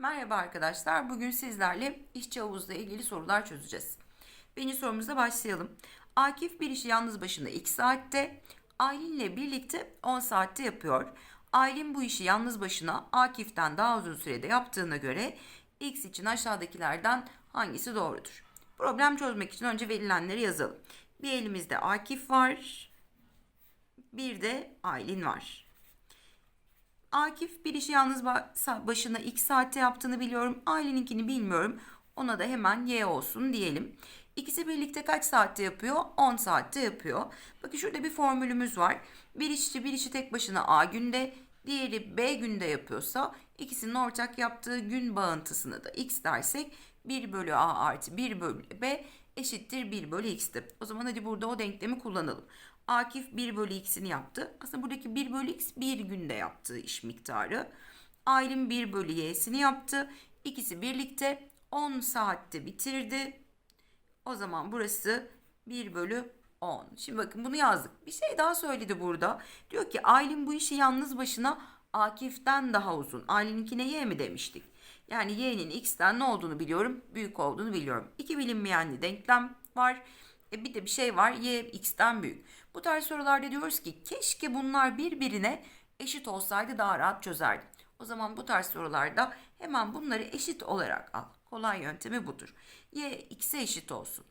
Merhaba arkadaşlar. Bugün sizlerle işçi havuzla ilgili sorular çözeceğiz. Birinci sorumuzla başlayalım. Akif bir işi yalnız başına 2 saatte, Aylin'le birlikte 10 saatte yapıyor. Aylin bu işi yalnız başına Akif'ten daha uzun sürede yaptığına göre X için aşağıdakilerden hangisi doğrudur? Problem çözmek için önce verilenleri yazalım. Bir elimizde Akif var, bir de Aylin var. Akif bir işi yalnız ba- başına 2 saatte yaptığını biliyorum. Aylin'inkini bilmiyorum. Ona da hemen Y olsun diyelim. İkisi birlikte kaç saatte yapıyor? 10 saatte yapıyor. Bakın şurada bir formülümüz var. Bir işçi bir işi tek başına A günde, diğeri B günde yapıyorsa ikisinin ortak yaptığı gün bağıntısını da X dersek 1 bölü A artı 1 bölü B eşittir 1 bölü X'ti. O zaman hadi burada o denklemi kullanalım. Akif 1 bölü x'ini yaptı. Aslında buradaki 1 bölü x bir günde yaptığı iş miktarı. Aylin 1 bölü y'sini yaptı. İkisi birlikte 10 saatte bitirdi. O zaman burası 1 bölü 10. Şimdi bakın bunu yazdık. Bir şey daha söyledi burada. Diyor ki Aylin bu işi yalnız başına Akif'ten daha uzun. Aylin'inkine y mi demiştik? Yani y'nin x'ten ne olduğunu biliyorum. Büyük olduğunu biliyorum. İki bilinmeyenli denklem var. E bir de bir şey var y x'ten büyük. Bu tarz sorularda diyoruz ki keşke bunlar birbirine eşit olsaydı daha rahat çözerdim. O zaman bu tarz sorularda hemen bunları eşit olarak al. Kolay yöntemi budur. y x'e eşit olsun.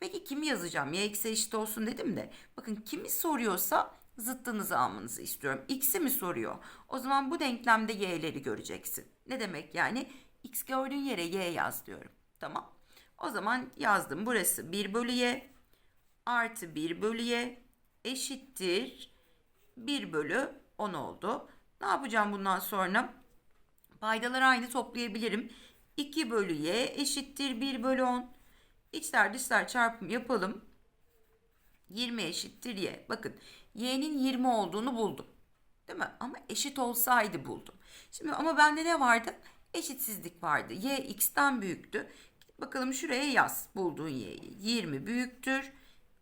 Peki kimi yazacağım? Y x'e eşit olsun dedim de. Bakın kimi soruyorsa zıttınızı almanızı istiyorum. X'i mi soruyor? O zaman bu denklemde y'leri göreceksin. Ne demek yani? X gördüğün yere y yaz diyorum. Tamam. O zaman yazdım. Burası 1 bölü y artı 1 bölü y eşittir 1 bölü 10 oldu. Ne yapacağım bundan sonra? Paydaları aynı toplayabilirim. 2 bölü y eşittir 1 bölü 10. İçler dışlar çarpım yapalım. 20 eşittir y. Bakın y'nin 20 olduğunu buldum. Değil mi? Ama eşit olsaydı buldum. Şimdi ama bende ne vardı? Eşitsizlik vardı. y x'ten büyüktü. Bakalım şuraya yaz bulduğun y'yi. 20 büyüktür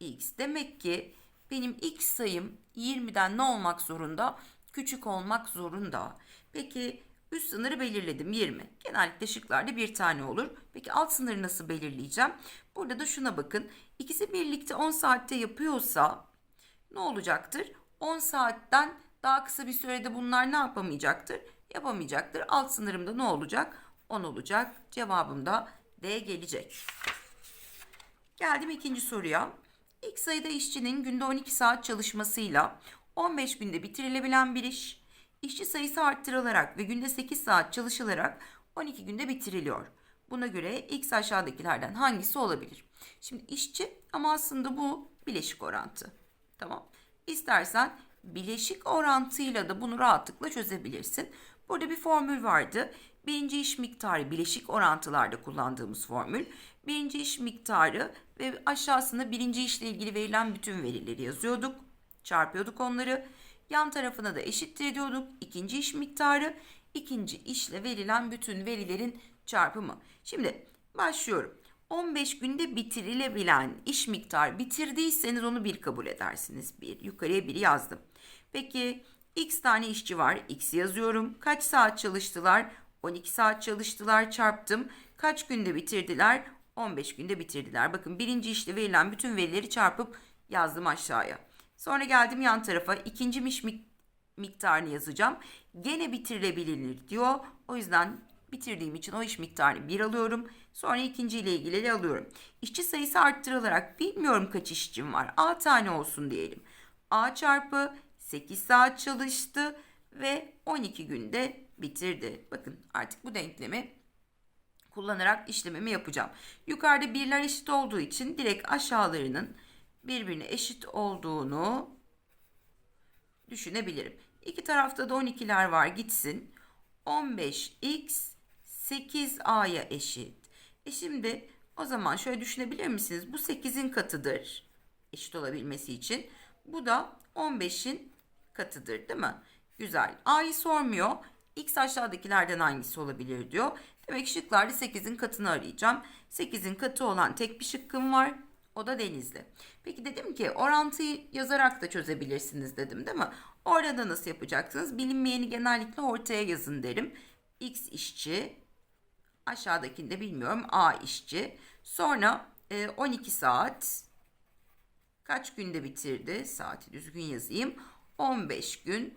x. Demek ki benim x sayım 20'den ne olmak zorunda? Küçük olmak zorunda. Peki üst sınırı belirledim 20. Genellikle şıklarda bir tane olur. Peki alt sınırı nasıl belirleyeceğim? Burada da şuna bakın. İkisi birlikte 10 saatte yapıyorsa ne olacaktır? 10 saatten daha kısa bir sürede bunlar ne yapamayacaktır? Yapamayacaktır. Alt sınırımda ne olacak? 10 olacak. Cevabım da D gelecek. Geldim ikinci soruya. X sayıda işçinin günde 12 saat çalışmasıyla 15 günde bitirilebilen bir iş, işçi sayısı arttırılarak ve günde 8 saat çalışılarak 12 günde bitiriliyor. Buna göre X aşağıdakilerden hangisi olabilir? Şimdi işçi ama aslında bu bileşik orantı. Tamam. İstersen bileşik orantıyla da bunu rahatlıkla çözebilirsin. Burada bir formül vardı. Birinci iş miktarı bileşik orantılarda kullandığımız formül. Birinci iş miktarı ve aşağısında birinci işle ilgili verilen bütün verileri yazıyorduk. Çarpıyorduk onları. Yan tarafına da eşittir diyorduk. İkinci iş miktarı, ikinci işle verilen bütün verilerin çarpımı. Şimdi başlıyorum. 15 günde bitirilebilen iş miktarı bitirdiyseniz onu bir kabul edersiniz. Bir yukarıya bir yazdım. Peki x tane işçi var. X yazıyorum. Kaç saat çalıştılar? 12 saat çalıştılar çarptım. Kaç günde bitirdiler? 15 günde bitirdiler. Bakın birinci işte verilen bütün verileri çarpıp yazdım aşağıya. Sonra geldim yan tarafa. ikinci iş miktarını yazacağım. Gene bitirilebilir diyor. O yüzden bitirdiğim için o iş miktarını 1 alıyorum. Sonra ikinci ile ilgili de alıyorum. İşçi sayısı arttırılarak bilmiyorum kaç işçim var. A tane olsun diyelim. A çarpı 8 saat çalıştı ve 12 günde bitirdi. Bakın artık bu denklemi kullanarak işlemimi yapacağım. Yukarıda birler eşit olduğu için direkt aşağılarının birbirine eşit olduğunu düşünebilirim. İki tarafta da 12'ler var gitsin. 15x 8a'ya eşit. E şimdi o zaman şöyle düşünebilir misiniz? Bu 8'in katıdır. Eşit olabilmesi için. Bu da 15'in katıdır değil mi? Güzel. A'yı sormuyor. X aşağıdakilerden hangisi olabilir diyor. Demek şıklarda 8'in katını arayacağım. 8'in katı olan tek bir şıkkım var. O da denizli. Peki dedim ki orantıyı yazarak da çözebilirsiniz dedim değil mi? Orada nasıl yapacaksınız? Bilinmeyeni genellikle ortaya yazın derim. X işçi Aşağıdakinde bilmiyorum A işçi. Sonra e, 12 saat kaç günde bitirdi? Saati düzgün yazayım. 15 gün.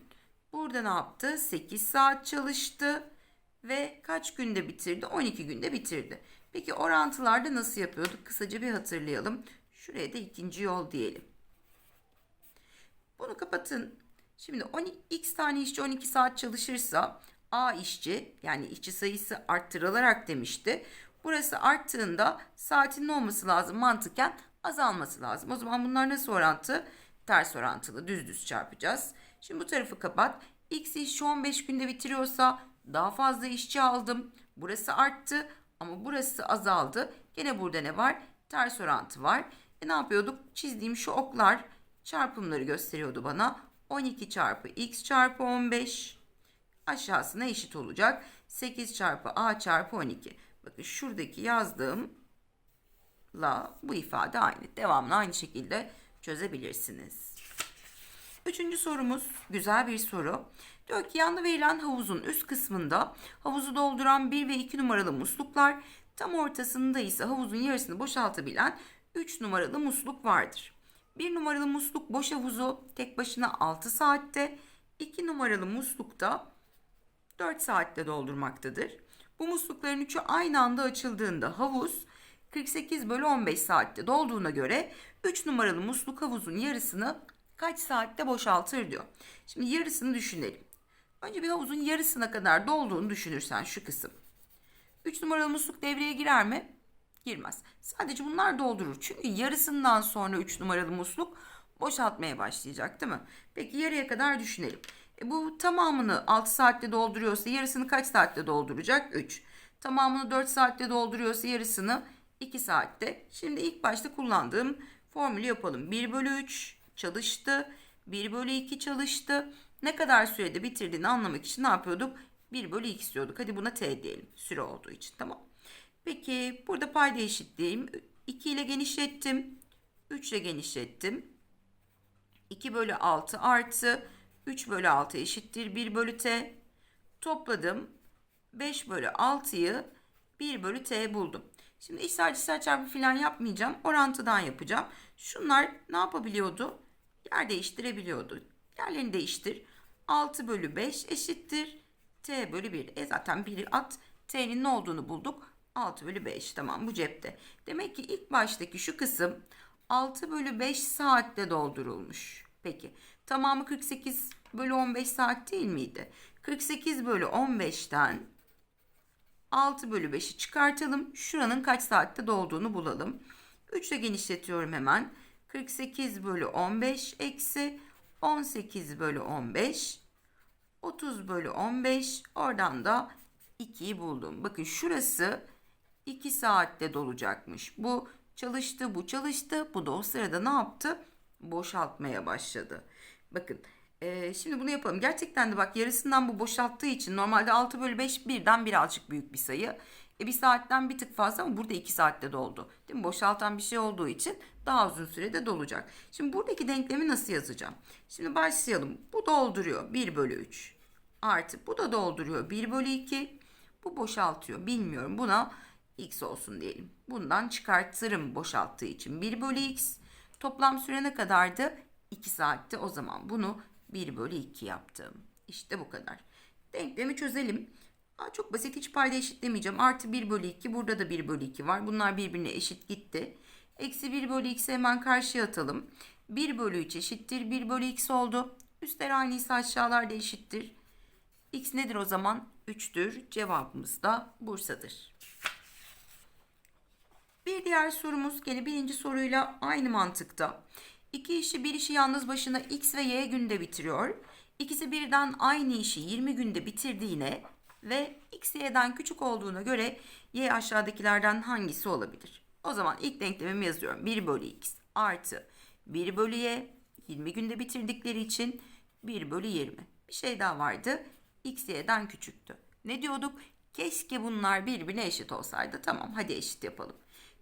Burada ne yaptı? 8 saat çalıştı ve kaç günde bitirdi? 12 günde bitirdi. Peki orantılarda nasıl yapıyorduk? Kısaca bir hatırlayalım. Şuraya da ikinci yol diyelim. Bunu kapatın. Şimdi 12, x tane işçi 12 saat çalışırsa A işçi yani işçi sayısı arttırılarak demişti. Burası arttığında saatin ne olması lazım mantıken azalması lazım. O zaman bunlar nasıl orantı? Ters orantılı düz düz çarpacağız. Şimdi bu tarafı kapat. X işçi 15 günde bitiriyorsa daha fazla işçi aldım. Burası arttı ama burası azaldı. Gene burada ne var? Ters orantı var. E ne yapıyorduk? Çizdiğim şu oklar çarpımları gösteriyordu bana. 12 çarpı x çarpı 15 aşağısına eşit olacak. 8 çarpı a çarpı 12. Bakın şuradaki yazdığımla bu ifade aynı. Devamlı aynı şekilde çözebilirsiniz. Üçüncü sorumuz güzel bir soru. Diyor ki yanda verilen havuzun üst kısmında havuzu dolduran 1 ve 2 numaralı musluklar tam ortasında ise havuzun yarısını boşaltabilen 3 numaralı musluk vardır. 1 numaralı musluk boş havuzu tek başına 6 saatte, 2 numaralı muslukta 4 saatte doldurmaktadır. Bu muslukların üçü aynı anda açıldığında havuz 48 bölü 15 saatte dolduğuna göre 3 numaralı musluk havuzun yarısını kaç saatte boşaltır diyor. Şimdi yarısını düşünelim. Önce bir havuzun yarısına kadar dolduğunu düşünürsen şu kısım. 3 numaralı musluk devreye girer mi? Girmez. Sadece bunlar doldurur. Çünkü yarısından sonra 3 numaralı musluk boşaltmaya başlayacak değil mi? Peki yarıya kadar düşünelim. E bu tamamını 6 saatte dolduruyorsa yarısını kaç saatte dolduracak? 3. Tamamını 4 saatte dolduruyorsa yarısını 2 saatte. Şimdi ilk başta kullandığım formülü yapalım. 1 bölü 3 çalıştı. 1 bölü 2 çalıştı. Ne kadar sürede bitirdiğini anlamak için ne yapıyorduk? 1 bölü 2 istiyorduk. Hadi buna t diyelim. Süre olduğu için tamam. Peki burada payda eşitleyeyim. 2 ile genişlettim. 3 ile genişlettim. 2 bölü 6 artı 3 bölü 6 eşittir 1 bölü t. Topladım. 5 bölü 6'yı 1 bölü t buldum. Şimdi iç sadece çarpı falan yapmayacağım. Orantıdan yapacağım. Şunlar ne yapabiliyordu? Yer değiştirebiliyordu. Yerlerini değiştir. 6 bölü 5 eşittir. T bölü 1. E zaten 1'i at. T'nin ne olduğunu bulduk. 6 bölü 5. Tamam bu cepte. Demek ki ilk baştaki şu kısım 6 bölü 5 saatte doldurulmuş. Peki tamamı 48 bölü 15 saat değil miydi? 48 bölü 15'ten 6 bölü 5'i çıkartalım. Şuranın kaç saatte dolduğunu bulalım. 3 ile genişletiyorum hemen. 48 bölü 15 eksi 18 bölü 15 30 bölü 15 oradan da 2'yi buldum. Bakın şurası 2 saatte dolacakmış. Bu çalıştı, bu çalıştı. Bu da o sırada ne yaptı? Boşaltmaya başladı. Bakın e, şimdi bunu yapalım. Gerçekten de bak yarısından bu boşalttığı için normalde 6 bölü 5 birden birazcık büyük bir sayı. E, bir saatten bir tık fazla ama burada 2 saatte doldu. Değil mi? Boşaltan bir şey olduğu için daha uzun sürede dolacak. Şimdi buradaki denklemi nasıl yazacağım? Şimdi başlayalım. Bu dolduruyor 1 bölü 3. Artı bu da dolduruyor 1 bölü 2. Bu boşaltıyor. Bilmiyorum. Buna x olsun diyelim. Bundan çıkartırım boşalttığı için. 1 bölü x. Toplam süre ne kadardı? 2 saatte. O zaman bunu 1 bölü 2 yaptım. İşte bu kadar. Denklemi çözelim. Aa, çok basit hiç payda eşitlemeyeceğim. Artı 1 bölü 2. Burada da 1 bölü 2 var. Bunlar birbirine eşit gitti. Eksi 1 bölü x'i hemen karşıya atalım. 1 bölü 3 eşittir. 1 bölü x oldu. Üstler aynıysa aşağılar da eşittir. X nedir o zaman? 3'tür. Cevabımız da Bursa'dır. Bir diğer sorumuz gene birinci soruyla aynı mantıkta. İki işi bir işi yalnız başına X ve Y günde bitiriyor. İkisi birden aynı işi 20 günde bitirdiğine ve X Y'den küçük olduğuna göre Y aşağıdakilerden hangisi olabilir? O zaman ilk denklemimi yazıyorum. 1 bölü X artı 1 bölü Y 20 günde bitirdikleri için 1 bölü 20. Bir şey daha vardı. X Y'den küçüktü. Ne diyorduk? Keşke bunlar birbirine eşit olsaydı. Tamam hadi eşit yapalım.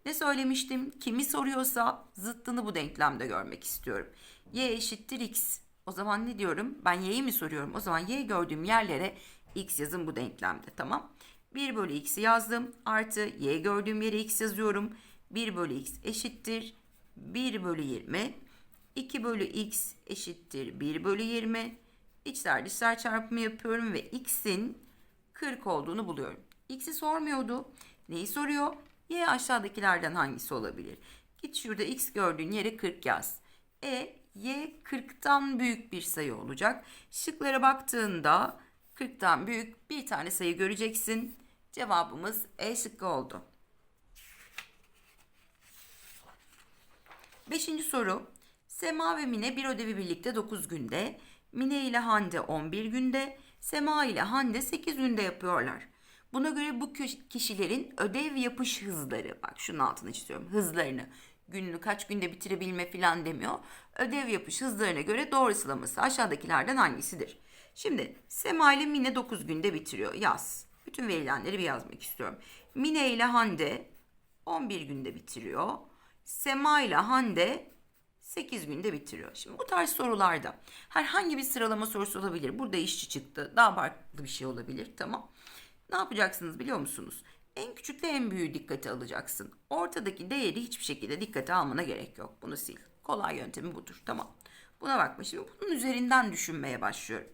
Ne söylemiştim? Kimi soruyorsa zıttını bu denklemde görmek istiyorum. Y eşittir X. O zaman ne diyorum? Ben Y'yi mi soruyorum? O zaman Y gördüğüm yerlere X yazın bu denklemde. Tamam. 1 bölü x'i yazdım. Artı y gördüğüm yere x yazıyorum. 1 bölü x eşittir 1 bölü 20. 2 bölü x eşittir 1 bölü 20. İçler dışlar çarpımı yapıyorum ve x'in 40 olduğunu buluyorum. X'i sormuyordu. Neyi soruyor? Y aşağıdakilerden hangisi olabilir? Git şurada x gördüğün yere 40 yaz. E, y 40'tan büyük bir sayı olacak. Şıklara baktığında 40'tan büyük bir tane sayı göreceksin. Cevabımız E şıkkı oldu. Beşinci soru. Sema ve Mine bir ödevi birlikte 9 günde, Mine ile Hande 11 günde, Sema ile Hande 8 günde yapıyorlar. Buna göre bu kişilerin ödev yapış hızları, bak şunun altını çiziyorum, hızlarını, gününü kaç günde bitirebilme falan demiyor. Ödev yapış hızlarına göre doğru sıralaması aşağıdakilerden hangisidir? Şimdi Sema ile Mine 9 günde bitiriyor. Yaz. Bütün verilenleri bir yazmak istiyorum. Mine ile Hande 11 günde bitiriyor. Sema ile Hande 8 günde bitiriyor. Şimdi bu tarz sorularda herhangi bir sıralama sorusu olabilir. Burada işçi çıktı. Daha farklı bir şey olabilir. Tamam. Ne yapacaksınız biliyor musunuz? En küçükle en büyüğü dikkate alacaksın. Ortadaki değeri hiçbir şekilde dikkate almana gerek yok. Bunu sil. Kolay yöntemi budur. Tamam. Buna bakma. Şimdi bunun üzerinden düşünmeye başlıyorum.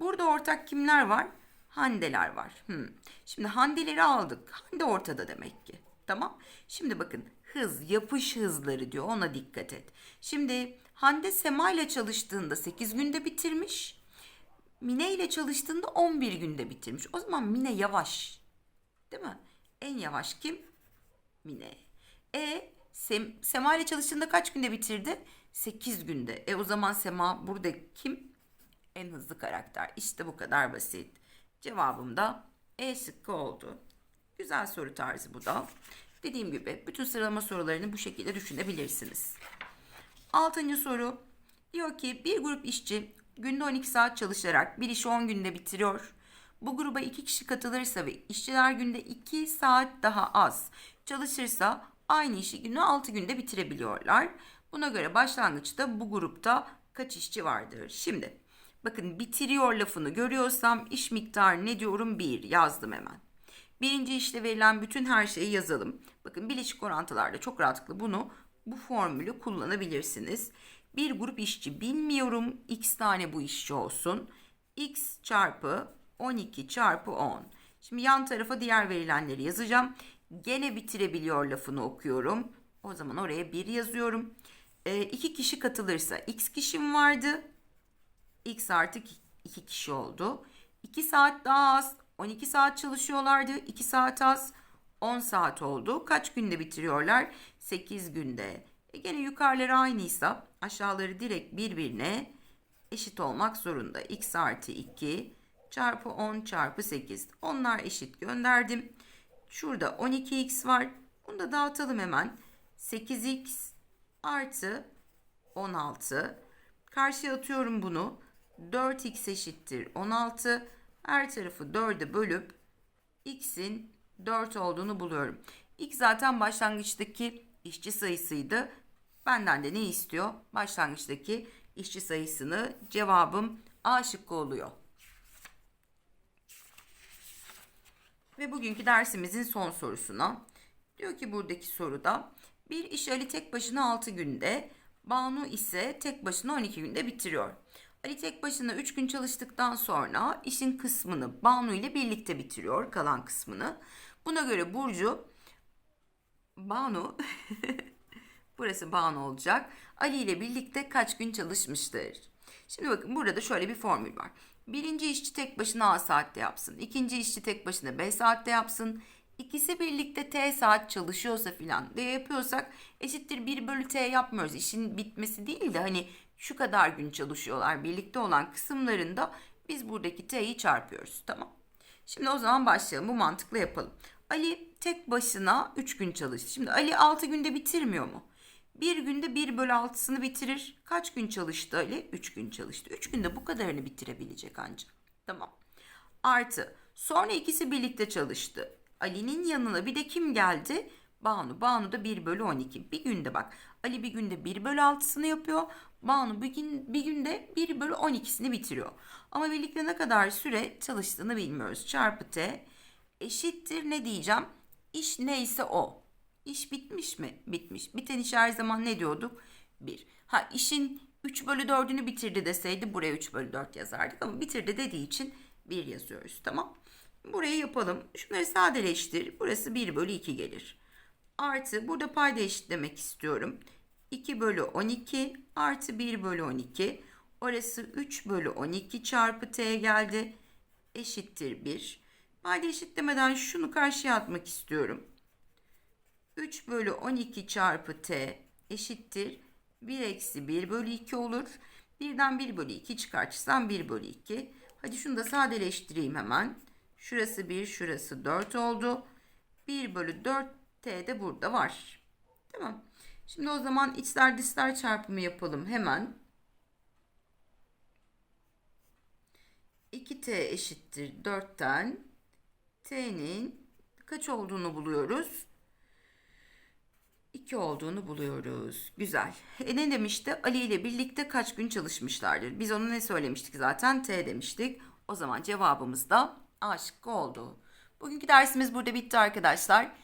Burada ortak kimler var? Handeler var. Hmm. Şimdi handeleri aldık. Hande ortada demek ki. Tamam. Şimdi bakın hız, yapış hızları diyor. Ona dikkat et. Şimdi Hande Sema ile çalıştığında 8 günde bitirmiş. Mine ile çalıştığında 11 günde bitirmiş. O zaman Mine yavaş. Değil mi? En yavaş kim? Mine. E Sem- Sema ile çalıştığında kaç günde bitirdi? 8 günde. E o zaman Sema burada kim? En hızlı karakter. İşte bu kadar basit. Cevabım da E şıkkı oldu. Güzel soru tarzı bu da. Dediğim gibi bütün sıralama sorularını bu şekilde düşünebilirsiniz. Altıncı soru. Diyor ki bir grup işçi günde 12 saat çalışarak bir işi 10 günde bitiriyor. Bu gruba 2 kişi katılırsa ve işçiler günde 2 saat daha az çalışırsa aynı işi günde 6 günde bitirebiliyorlar. Buna göre başlangıçta bu grupta kaç işçi vardır? Şimdi bakın bitiriyor lafını görüyorsam iş miktarı ne diyorum? 1 yazdım hemen. Birinci işte verilen bütün her şeyi yazalım. Bakın bileşik orantılarda çok rahatlıkla bunu bu formülü kullanabilirsiniz. Bir grup işçi bilmiyorum x tane bu işçi olsun. x çarpı 12 çarpı 10. Şimdi yan tarafa diğer verilenleri yazacağım. Gene bitirebiliyor lafını okuyorum. O zaman oraya 1 yazıyorum. E, iki kişi katılırsa x kişim vardı. X artı 2 kişi oldu. 2 saat daha az. 12 saat çalışıyorlardı. 2 saat az. 10 saat oldu. Kaç günde bitiriyorlar? 8 günde. E gene yukarıları aynıysa aşağıları direkt birbirine eşit olmak zorunda. X artı 2 çarpı 10 çarpı 8. Onlar eşit gönderdim. Şurada 12x var. Bunu da dağıtalım hemen. 8x artı 16. Karşıya atıyorum bunu. 4x eşittir 16. Her tarafı 4'e bölüp x'in 4 olduğunu buluyorum. X zaten başlangıçtaki işçi sayısıydı. Benden de ne istiyor? Başlangıçtaki işçi sayısını cevabım A şıkkı oluyor. Ve bugünkü dersimizin son sorusuna. Diyor ki buradaki soruda bir iş Ali tek başına 6 günde, Banu ise tek başına 12 günde bitiriyor. Ali tek başına 3 gün çalıştıktan sonra işin kısmını Banu ile birlikte bitiriyor, kalan kısmını. Buna göre Burcu Banu burası Banu olacak. Ali ile birlikte kaç gün çalışmıştır? Şimdi bakın burada da şöyle bir formül var. Birinci işçi tek başına A saatte yapsın. İkinci işçi tek başına B saatte yapsın. İkisi birlikte T saat çalışıyorsa filan diye yapıyorsak eşittir 1 bölü T yapmıyoruz. İşin bitmesi değil de hani şu kadar gün çalışıyorlar birlikte olan kısımlarında biz buradaki T'yi çarpıyoruz. Tamam. Şimdi o zaman başlayalım. Bu mantıkla yapalım. Ali tek başına 3 gün çalıştı. Şimdi Ali 6 günde bitirmiyor mu? Bir günde 1 bölü 6'sını bitirir. Kaç gün çalıştı Ali? 3 gün çalıştı. 3 günde bu kadarını bitirebilecek ancak. Tamam. Artı. Sonra ikisi birlikte çalıştı. Ali'nin yanına bir de kim geldi? Banu. Banu da 1 bölü 12. Bir günde bak. Ali bir günde 1 bölü 6'sını yapıyor. Banu bir, gün, bir günde 1 bölü 12'sini bitiriyor. Ama birlikte ne kadar süre çalıştığını bilmiyoruz. Çarpı T eşittir ne diyeceğim? İş neyse o. İş bitmiş mi? Bitmiş. Biten iş her zaman ne diyorduk? 1. Ha işin 3 bölü 4'ünü bitirdi deseydi buraya 3 bölü 4 yazardık ama bitirdi dediği için 1 yazıyoruz tamam. Burayı yapalım. Şunları sadeleştir. Burası 1 bölü 2 gelir. Artı burada payda eşitlemek istiyorum. 2 bölü 12 artı 1 bölü 12. Orası 3 bölü 12 çarpı t geldi. Eşittir 1. Payda eşitlemeden şunu karşıya atmak istiyorum. 3 bölü 12 çarpı t eşittir 1 eksi 1 bölü 2 olur. Birden 1 bölü 2 çıkartırsam 1 bölü 2. Hadi şunu da sadeleştireyim hemen. Şurası 1, şurası 4 oldu. 1 bölü 4 t de burada var. Tamam. Şimdi o zaman içler dışlar çarpımı yapalım hemen. 2t eşittir 4'ten t'nin kaç olduğunu buluyoruz? 2 olduğunu buluyoruz. Güzel. E ne demişti? Ali ile birlikte kaç gün çalışmışlardır? Biz ona ne söylemiştik zaten? T demiştik. O zaman cevabımız da A oldu. Bugünkü dersimiz burada bitti arkadaşlar.